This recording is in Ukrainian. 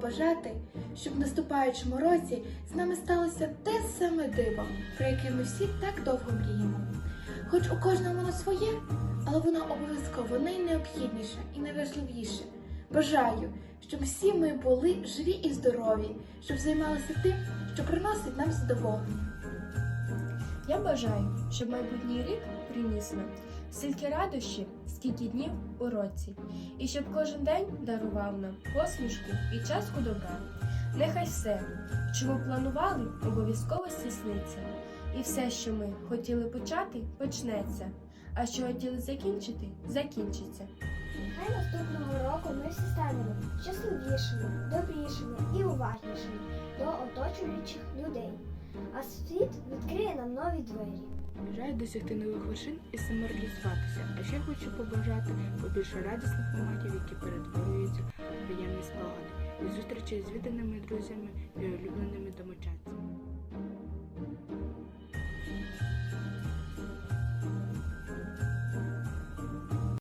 побажати, щоб в наступаючому році з нами сталося те саме диво, про яке ми всі так довго мріємо. Хоч у кожного воно своє, але воно обов'язково найнеобхідніше і найважливіше. Бажаю, щоб всі ми були живі і здорові, щоб займалися тим, що приносить нам задоволення. Я бажаю, щоб майбутній рік приніс нам стільки радощів, скільки днів у році, і щоб кожен день дарував нам посмішку і частку добра. Нехай все, що ми планували, обов'язково здійсниться, і все, що ми хотіли почати, почнеться, а що хотіли закінчити, закінчиться. Нехай наступного року ми всі станемо щасливішими, добрішими і уважнішими до оточуючих людей. А світ відкриє нам нові двері. Бажаю досягти нових вершин і самореалізуватися. А ще хочу побажати побільше радісних моментів, які перетворюються в приємні спогади, і зустрічі з відданими друзями і улюбленими.